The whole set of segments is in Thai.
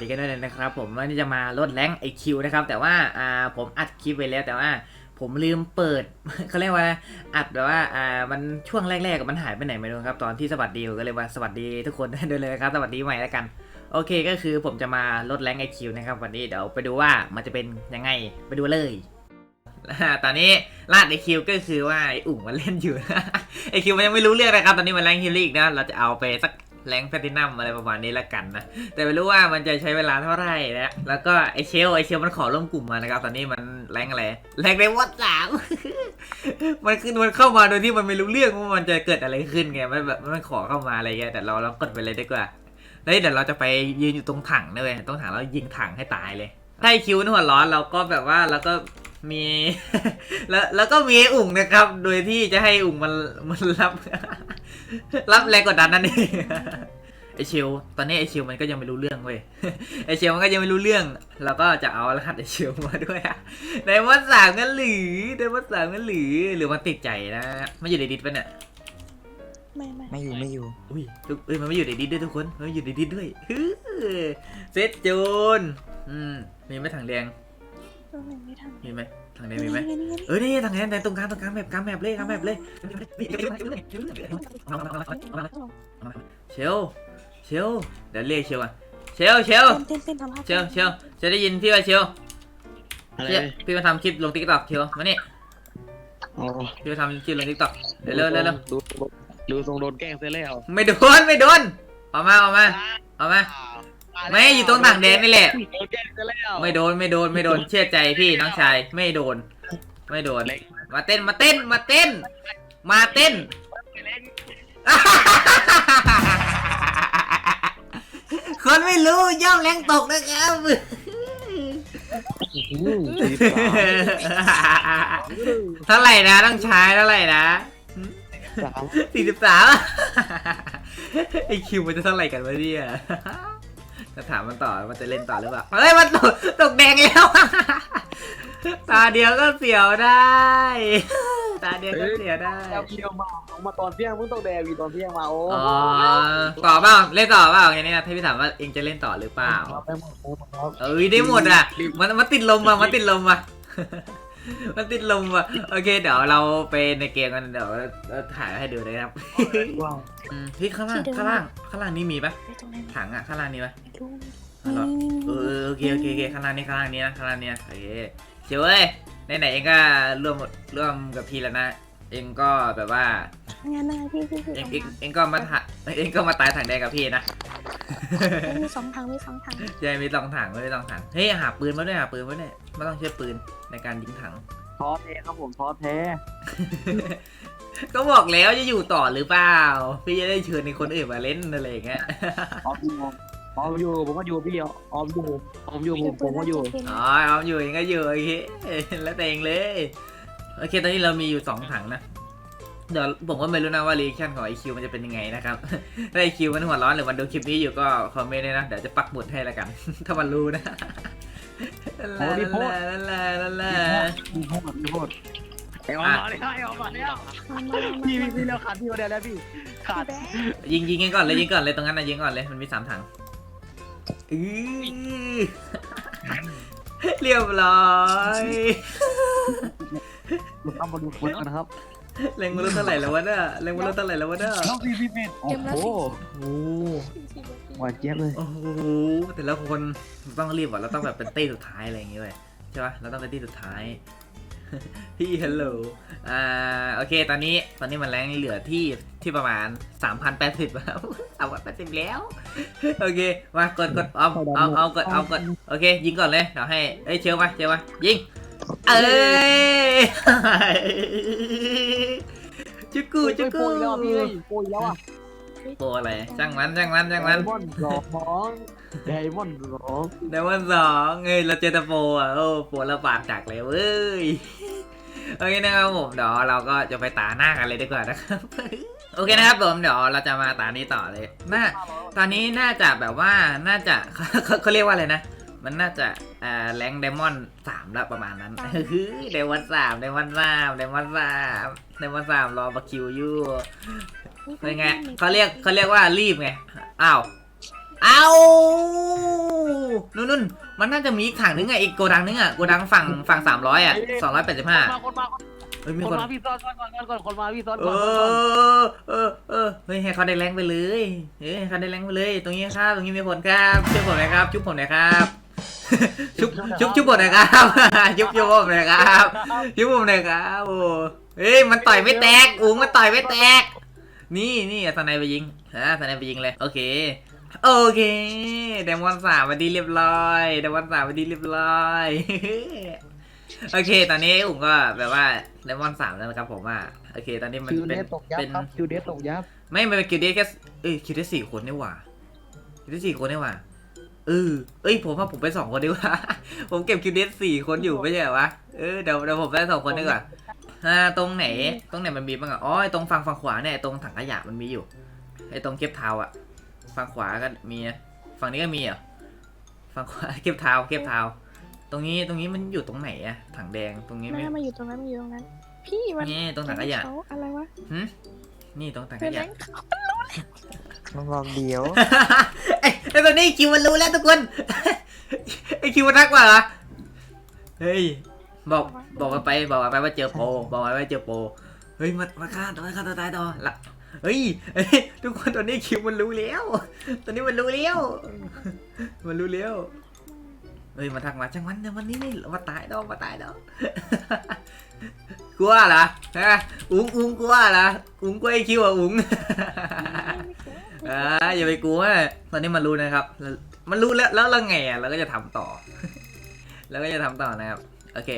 ดีกันด้วยนะครับผมวันนี้จะมาลดแรงไอคิวนะครับ แต่ว่าอ่าผมอัดคลิปไว้แล้วแต่ว่าผมลืมเปิดเขาเรียกว่าอัดแบบว่าอ่ามันช่วงแรกๆมันหายไปไหนไม่รู้ครับ ตอนที่สวัสดีก็เลยว่าสวัสดีทุกคนด้วยเลยครับ สวัสดีใหม่แล้วกัน โอเคก็คือผมจะมาลดแรงไอคิวนะครับ วันนี้เดี๋ยวไปดูว่ามันจะเป็นยังไงไปดูเลยตอนนี้ลาดไอคิวก็คือว่าไออุ่งมันเล่นอยู่ไอคิวมันยังไม่รู้เรื่องนะครับ ตอนนี้มันแรงฮิลลี่อีกนะเราจะเอาไปสัก แรงแพตินัมอะไรประมาณนี้ละกันนะ แต่ไม่รู้ว่ามันจะใช้เวลาเท่าไหร่นะแล้วก็ไอเชลไอเชลมันขอร่วมกลุ่มมานะครับ ตอนนี้มันแรงอะไรแรงในวัดสามมันคือมันเข้ามาโดยที่มันไม่รู้เรื่องว่ามันจะเกิดอะไรขึ้นไงมันแบบมันขอเข้ามาอะไรเงี้ยแต่เราเรากดไปเลยดีกว่าแล้วเดี๋ยวเราจะไปยืนอยู่ตรงถังนะเว้ยตรงถังแล้วยิงถังให้ตายเลยถ้าคิวนี่หัวร้อนเราก็แบบว่าเราก็ มี แล้วแล้วก็มีไอ้อุ่งนะครับ โดยที่จะให้อุ่งมันมันรับ รับแรงกดดันนั่นเองไอเชลตอนนี้ไอเชลมันก็ยังไม่รู้เรื่องเว้ยไอเชลมันก็ยังไม่รู้เรื่องเราก็จะเอารหัสไอเชลมาด้วยอะในวันสามกันหรือในวันสามกันหรือหรือมันติดใจนะมันอยู่ในดิสปะเนี่ยไม่ไม่ไม่อยู่ไม่อยู่อุ้ยทุกเอ้ยมันไม่อยู่ในดิสด้วยทุกคนมันไม่อยู่ในดิสด้วยฮึเซตจูนอืมมีไหมถังแดง ตรงไหนไม่ทันมีไหมถังแดงมีไหมนี่ไงนี่ไงเออนี่ถังแดงแต่ตรงกลางตรงกลางแบบกลางแบบเลยกลางแบบเลยเชลเชลเดี๋ยวเรียกเชลอะเชลเชลเต้นเต้นเต้นทำภาพเชลเชลจะได้ยินพี่ว่าเชลอะไรพี่พี่มาทำคลิปลงทิกตอกเชลมานี่อ๋อพี่มาทำคลิปลงทิกตอกเดี๋ยวเร็วเร็วเร็วดูดูทรงโดนแกล้งเสียแล้วไม่โดนไม่โดนออกมาออกมาออกมา ไม่อยู่ตรงถังแดงนี่แหละ โดนแกล้งเสียแล้วไม่โดนไม่โดนไม่โดนเชื่อใจพี่น้องชายไม่โดน ไม่โดนมาเต้นมาเต้นมาเต้น มาเต้น คนไม่รู้ย่อมแรงตกนะครับอืมสี่สามเท่าไหร่นะต้องใช้เท่าไหร่นะสามสี่สิบสามไอคิวมันจะเท่าไหร่กันวะเนี่ย จะถามมันต่อมันจะเล่นต่อหรือเปล่าเฮ้ยมันตกตกแดงแล้ว ตาเดียวก็เสียวได้ ตาเดียวก็เสียได้เอาเคียวมาเอามาตอนเที่ยงมึงต้องแดวีตอนเที่ยงมาโอ้อ๋อต่อเปล่าเล่นต่อเปล่าอย่างนี้นะถ้าพี่ถามว่าเองจะเล่นต่อหรือเปล่าได้หมดได้หมดครับเอ้ยได้หมดอะ มันมันติดลมอะมันติดลมอะ มันติดลมอะโอเคเดี๋ยวเราไปในเกมกันเดี๋ยวเราถ่ายให้ดูนะครับว้าวอืมพี่ข้างล่างข้างล่างข้างล่างนี่มีปะไปตรงไหนถังอะข้างล่างนี้ปะไม่รู้อ๋อเหรอนี่เออโอเคโอเคโอเคข้างล่างนี้ข้างล่างนี้นะข้างล่างนี้นะโอเคเชียวเว้ยไหนๆเองก็ร่วมร่วมกับพี่แล้วนะ เองก็แบบว่า งานอะไรพี่พี่พี่เองเองเองก็มาถ่ายเองก็มาตายถังแดงกับพี่นะ มีสองทางมีสองทางใช่มีสองถังไม่ได้สองถังเฮ้ยหาปืนมาด้วยหาปืนมาด้วยไม่ต้องใช้ปืนในการยิงถังท้อแท้ครับผมท้อแท้ ก็บอกแล้วจะอยู่ต่อหรือเปล่า พี่จะได้เชิญในคนอื่นมาเล่นอะไรอย่างเงี้ยออมอยู่ออมอยู่ผมก็อยู่พี่ออมอยู่ออมอยู่ผมผมก็อยู่อ๋อเอาอยู่เองก็อยู่โอเคแล้วแต่เองเลยโอเคตอนนี้เรามีอยู่สองถังนะ เดี๋ยวผมก็ไม่รู้นะว่ารีแอคชั่นของไอคิวมันจะเป็นยังไงนะครับ ถ้าไอคิวมันหัวร้อนหรือมันดูคลิปนี้อยู่ก็คอมเมนต์เลยนะ เดี๋ยวจะปักหมุดให้ละกัน ถ้ามันรู้นะนั่นแหละนั่นแหละนั่นแหละนั่นแหละมีโทษมีโทษไอ้ออมมาเลยไอ้ออมมาแล้วมามามาพี่พี่พี่แล้วขาดพี่มาแล้วพี่ขาดแบ๊ะยิงยิงกันก่อนเลยยิงก่อนเลยตรงนั้นนะยิงก่อนเลยมันมีสามถังอื้อเรียบร้อยลูกค้ามาดูคนนะครับ เล็งมารู้เท่าไหร่แล้ววะเนี่ยเล็งมารู้เท่าไหร่แล้ววะเนี่ยน้องพี่พี่เป็นโอ้โหโอ้หวานเจี๊ยบเลยโอ้โหแต่ละคนต้องรีบอะเราต้องแบบเป็นตี้สุดท้ายอะไรอย่างเงี้ยเว้ยใช่ปะเราต้องเป็นตี้สุดท้ายพี่ฮัลโหลอ่าโอเค ตอนนี้ตอนนี้มันแรงเหลือที่ที่ประมาณ 3,080แล้ว3,080แล้ว โอเค มากดกดเอาเอาเอากดเอากดโอเค ยิงก่อนเลยเดี๋ยวให้เอ้ยเชียวมาเชียวมายิง เอ้ยจุกกูจุกกูโปรยแล้วพี่เฮ้ยโปรยแล้วอะโปรอะไรช่างมันช่างมันช่างมันไดมอนด์สองไดมอนด์สองเดมอนสองเอ้ยเราเจอแต่โปรอะโอ้โปรเราปาดจากเลยเว้ยโอเคนะครับผมเดี๋ยวเราก็จะไปตาหน้ากันเลยดีกว่านะครับโอเคนะครับผมเดี๋ยวเราจะมาตานี้ต่อเลยน่าตอนนี้น่าจะแบบว่าน่าจะเขาเขาเรียกว่าอะไรนะ มันน่าจะอ่าแรงไดมอนด์สามแล้วประมาณนั้นไดมอนด์สามไดมอนด์สามไดมอนด์สามไดมอนด์สามรอบักคิวอยู่เป็นไงเขาเรียกเขาเรียกว่ารีบไงอ้าวเอานู่นนู่นมันน่าจะมีอีกถังนึงอะอีกโกดังนึงอะโกดังฝั่งฝั่งสามร้อยอะสองร้อยแปดสิบห้ามาคนมาเฮ้ยมีคคนนมาพี่ซ้อนซ้อนก่อนก่อนคนมาพี่ซ้อนเอก่อนอเออเออเฮ้ยให้เขาได้แรงไปเลยเฮ้ยให้เขาได้แรงไปเลย ตรงนี้ครับตรงนี้มีคนครับช่วยผมหน่อยครับชุบผมหน่อยครับ ชุบชุบชุบผมหน่อยครับชุบชุบผมหน่อยครับชุบผมหน่อยครับโอ้เฮ้ยมันต่อยไม่แตกอุ๋งมันต่อยไม่แตก นี่นี่สไนไปยิงฮะสไนไปยิงเลย โอเคโอเคเดมอนสามมาดีเรียบร้อยเดมอนสามมาดีเรียบร้อยโอเค ตอนนี้อุ๋งก็แบบว่าเดมอนสามแล้วนะครับผมว่า โอเค ตอนนี้มันคิวเป็เดนสตกยับเป็นครับคิวเดสตกยับ ไม่มันเป็นคิวเดสแค่เอ้ยคิวเดสสี่คนนี่หว่าคิวเดสสี่คนนี่หว่า เออเอ้ยผมว่าผมไปสองคนดีกว่า ผมเก็บคิวเดสสี่คนอยู่ไม่ใช่เหรอวะ เออเดี๋ยวเดี๋ยวผมไปสองคนดีกว่าอ่าตรงไหน ตรงไหนมันมีบ้างอะ อ๋อไอ้ตรงฝั่งฝั่งขวาเนี่ยไอ้ตรงถังขยะมันมีอยู่ ไอ้ตรงเก็บเท้าอะ ฝั่งขวาก็มีนะฝั่งนี้ก็มีเหรอ ฝั่งขวาเก็บเท้าเก็บเท้า ตรงนี้ตรงนี้มันอยู่ตรงไหนอะถังแดงตรงนี้แม่ไม่มาอยู่ตรงนั้นมาอยู่ตรงนั้น พี่มันนี่ตรงถังขยะเขาอะไรวะหึนี่ตรงถังขเป็นยะแรงเขา มันบอกเดี๋ยวไอ้ไอ้ตัวนี้คิวมันรู้แล้วทุกคน ไอ้คิวมันรักว่าเหรอ เฮ้ย บอกบอกกันไปบอกกันไปว่าเจอโปรบอกกันไปว่าเจอโปรเฮ้ยมามาฆ่าตัวฆ่าตัวตายต่อละเฮ้ยเฮ้ยทุกคนตอนนี้คิวมันรู้แล้ว ตอนนี้มันรู้แล้ว มันรู้แล้ว เฮ้ยมาทักมาจังวันจังวันนี้นี่มาตายดอกมาตายดอกกลัวเหรอฮะอุ้งอุ้งกลัวเหรออุ้งกลัวไอ้คิวอะอุ้งอ่าอย่าไปกลัวตอนนี้มันรู้นะครับ มันรู้แล้วแล้วเราไงอะเราก็จะทำต่อ แล้วก็จะทำต่อนะครับ โอเค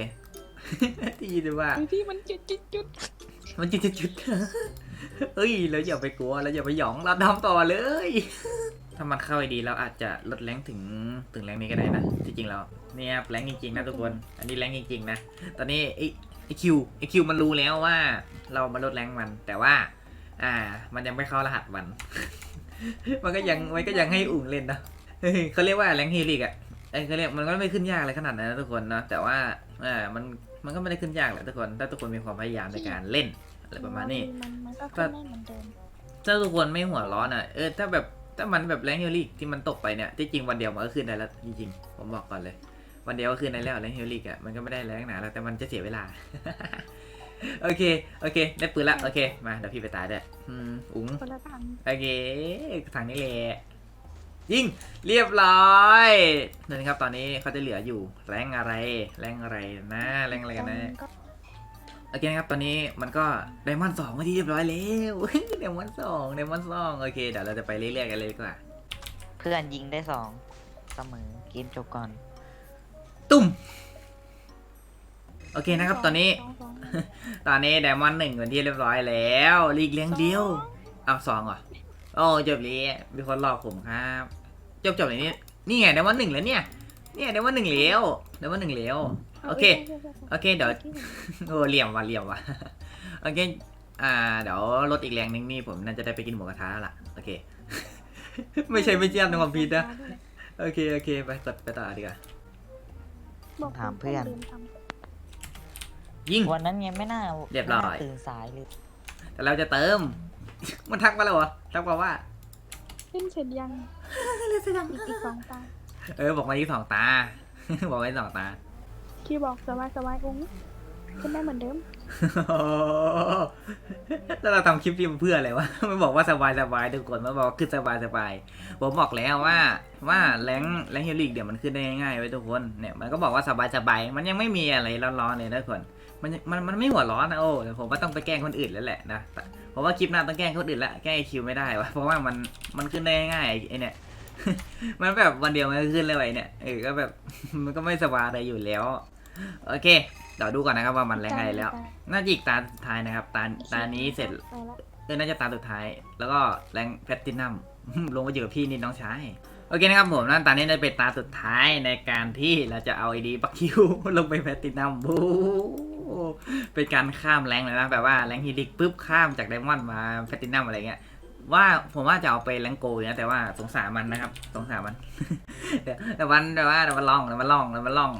ที่ยินว่าไอ้พี่มันจุดจุดจุดมันจุดจุดจุดเฮ้ยเราอย่าไปกลัวเราอย่าไปหยองเราทำต่อเลย ถ้ามันเข้าไอดีเราอาจจะลดแรงถึงถึงแรงนี้ก็ได้นะจริงๆแล้วเนี่ยแรงจริงๆนะทุกคน อันนี้แรงจริงๆนะตอนนี้ไอไอคิวไอคิวมันรู้แล้วว่า เรามาลดแรงมัน แต่ว่า อ่า มันยังไม่เข้ารหัสมัน มันก็ยังมันก็ยังให้อุ่งเล่นนะเฮ้ยเขาเรียกว่าแรงเฮลิกอะเอ้ยเขาเรียกมันก็ไม่ขึ้นยากอะไรขนาดนั้นนะทุกคนนะแต่ว่าอ่ามันมันก็ไม่ได้ขึ้นยากแหละทุกคน ถ้าทุกคนมีความพยายามในการเล่นอะไรประมาณนี้มันมันก็ขึ้นได้เหมือนเดิมถ้าทุกคนไม่หัวร้อนอะเออถ้าแบบ ถ้ามันแบบแรงเฮลิกที่มันตกไปเนี่ยที่จริงวันเดียวมันก็ขึ้นได้แล้วจริงๆผมบอกก่อนเลย วันเดียวก็ขึ้นได้แล้วแรงเฮลิกอะมันก็ไม่ได้แรงหนาแล้วแต่มันจะเสียเวลา โอเคโอเคได้ปืนละโอเคมาเดี๋ยวพี่ไปตายด้วยอืมอุ๋งคนละทางโอเคทางนี้แหละยิงเรียบร้อยนั่นครับตอนนี้เขาจะเหลืออยู่แรงอะไร แรงอะไรนะแรงอะไรกันนะก็ โอเคนะครับ ตอนนี้มันก็ไดมอนด์สองมาที่เรียบร้อยแล้วไดมอนด์สองไดมอนด์สองโอเค เดี๋ยวเราจะไปเรื่อยๆกันเลยดีกว่า เพื่อนยิงได้สองเสมอเกมจบก่อน ตุ้ม โอเคนะครับ ตอนนี้สงสองตอนนี้ไดมอนด์หนึ่งเป็นที่เรียบร้อยแล้วลีกเลี้ยงเดียวเอาสองเหรอโอ้จบเลยมีคนหลอกผมครับ จบจบเลยนี่นี่ไงไดมอนด์หนึ่งแล้วเนี่ย เนี่ยไดมอนด์หนึ่งแล้วไดมอนด์หนึ่งแล้ว โอเค โอเค เดี๋ยว โอ้เหลี่ยมว่ะเหลี่ยมว่ะ โอเค อ่า เดี๋ยวลดอีกแรงนึงนี่ผมน่าจะได้ไปกินหมูกระทะแล้วล่ะ โอเค ไม่ใช่ไม่เชื่อมในความผิดนะ โอเค โอเค ไปกดไปต่อดีกว่า บอกถามเพื่อน ลืมทยิง วันนั้นยังไม่น่าเรียบร้อย ไม่น่าตื่นสายเลยแต่เราจะเติม มันทักมาแล้วเหรอ ทักมาว่าำเล่นเสร็จยังอีกอีกสองตา เออ บอกมาที่สองตา บอกไว้สองตา ที่บอกสบายสบายอุ้งขึ้นได้เหมือนเดิมแล้วเราทำคลิปนี้เพื่ออะไรวะมันบอกว่าสบายสบายทุกคนมันบอกว่าขึ้นสบายสบายผมบอกแล้วว่า ว่าแรงแรงเฮลิกเดี๋ยวมันขึ้นได้ง่ายๆไว้ทุกคนเนี่ยมันก็บอกว่าสบายสบายมันยังไม่มีอะไรร้อนๆเลยทุกคนมันมันมันไม่หัวร้อนนะโอ้ผมว่าต้องไปแกล้งคนอื่นแล้วแหละนะผมว่าคลิปหน้าต้องแกล้งคนอื่นละแกล้งคิวไม่ได้วะเพราะว่ามันมันขึ้นได้ง่ายไอเนี่ย มันแบบวันเดียวมันก็ขึ้นเลยไอเนี่ยเออก็แบบ มันก็ไม่สบายอะไรอยู่แล้ว โอเคเดี๋ยวดูก่อนนะครับว่ามันแรงไงแล้ว น่าจะอีกตาสุดท้ายนะครับ ตาตานี้เสร็จไปแล้วเออน่าจะตาสุดท้าย แล้วก็แรงแพลตินัมลงมาอยู่กับพี่นี่น้องชายโอเคนะครับผมนั่นตานี้จะเป็นตาสุดท้ายในการที่เราจะเอาไอดีบักคิวลงไปแพลตินัมโอ้โหเป็นการข้ามแรงเลยนะแบบว่าแรงฮีลิกปุ๊บข้ามจากไดมอนด์มาแพลตินัมอะไรเงี้ย ว่าผมว่าจะเอาไปแลงโกนะแต่ว่าสงสารมันนะครับสงสารมัน แต่วันแต่ว่าเดี๋ยวมันล่องเดี๋ยวมันล่องเดี๋ยวมันล่อง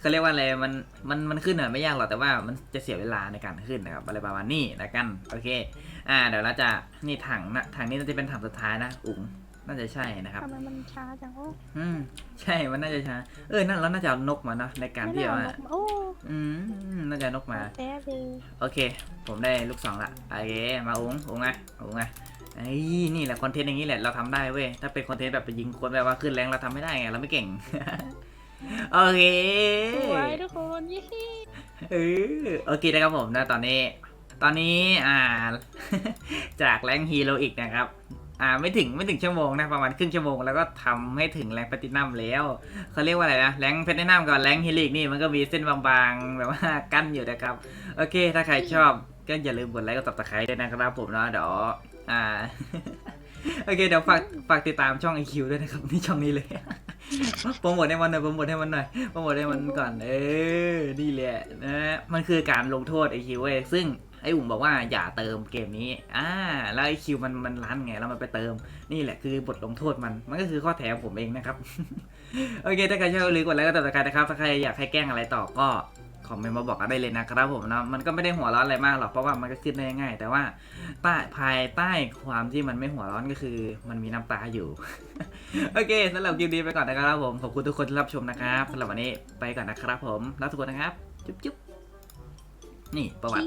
เขาเรียกว่าอะไรมันมันมันขึ้นอะไม่ยากหรอกแต่ว่ามันจะเสียเวลาในการขึ้นนะครับอะไรประมาณนี้นะกันโอเค อ่า เดี๋ยวเราจะนี่ถังนะถังนี้น่าจะเป็นถังสุดท้ายนะอุ๋ง น่าจะใช่นะครับทำไมมันช้าจังโอ้อืมใช่มันน่าจะช้าเออนั่นเราน่าจะเอานกมาเนาะในการไม่ที่ได้แบบเอาว่านกมาโอ้อืมน่าจะเอานกมาแท้เลยโอเค ผมได้ลูกสองละโอเคมาอุ้งอุ้งไงอุ้งไงไอ้ยนี่แหละคอนเทนต์อย่างนี้แหละเราทำได้เว้ยถ้าเป็นคอนเทนต์แบบไปยิงคนแบบว่าขึ้นแรงเราทำไม่ได้ไงเราไม่เก่ง โอเค สวยทุกคนยี่เออโอเคนะครับผมนะตอนนี้ ตอนนี้อ่า จากแรงฮีโร่อีกนะครับ อ่าไม่ถึงไม่ถึงชั่วโมงนะประมาณครึ่งชั่วโมงแล้วก็ทำให้ถึงแรงแพลตินัมแล้วเขาเรียกว่าอะไรนะแรงแพลตินัมกับแรงฮีโร่อีกนี่มันก็มีเส้นบางๆแบบว่ากั้นอยู่นะครับ โอเค ถ้าใครชอบก็อย่าลืมกดไลค์กด subscribe ด้วยนะครับผมเนาะเดี๋ยวอ่าโอเคเดี๋ยวฝากฝากติดตามช่อง IQ ด้วยนะครับนี่ช่องนี้เลยโปรโมทให้มันหน่อยโปรโมทให้มันหน่อยโปรโมทให้มันก่อนเออนี่แหละนะมันคือการลงโทษ IQ เว้ยซึ่ง ไอ้อุ่งบอกว่าอย่าเติมเกมนี้ อ่า แล้ว IQ มันมันรันไง แล้วมันไปเติม นี่แหละคือบทลงโทษมัน มันก็คือข้อแถมผมเองนะครับ โอเค ถ้าใครชอบอย่าลืมกดไลค์กดติดตามนะครับ ถ้าใครอยากให้แกล้งอะไรต่อก็คอมเมนต์มาบอกกันได้เลยนะครับผมนะ มันก็ไม่ได้หัวร้อนอะไรมากหรอก เพราะว่ามันก็ขึ้นได้ง่าย แต่ว่าใต้ภายใต้ความที่มันไม่หัวร้อนก็คือ มันมีน้ำตาอยู่ โอเคสำหรับคลิปนี้ไปก่อนนะครับผม ขอบคุณทุกคนที่รับชมนะครับสำหรับวันนี้ไปก่อนนะครับผมรักทุกคนนะครับ จุ๊บจุ๊บนี่ประวัติ